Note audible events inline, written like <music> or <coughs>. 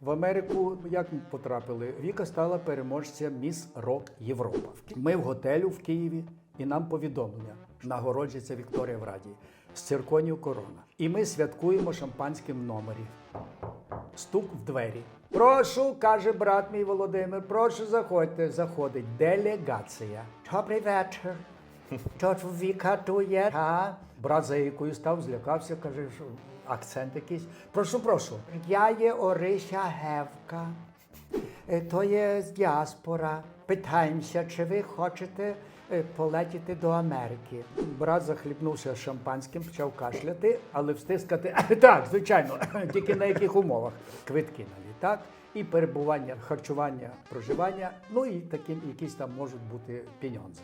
В Америку як потрапили? Віка стала переможцем Міс Рок Європа. Ми в готелю в Києві, і нам повідомлення. Нагороджується Вікторія в Раді з цирконів корона. І ми святкуємо шампанським номері. Стук в двері. Прошу, каже брат мій Володимир, прошу заходьте. Заходить делегація. Добрий вечір. Тут Віка тує. Та? Брат за якою став, злякався, каже, що акцент якийсь. Прошу, прошу. Я є Орися Гевка. Е, То є з діаспора. Питаємося, чи ви хочете е, полетіти до Америки. Брат захлібнувся шампанським, почав кашляти, але встиг сказати, <coughs> так, звичайно, <coughs> тільки на яких умовах. Квитки на літак і перебування, харчування, проживання, ну і такі якісь там можуть бути пеньонзи.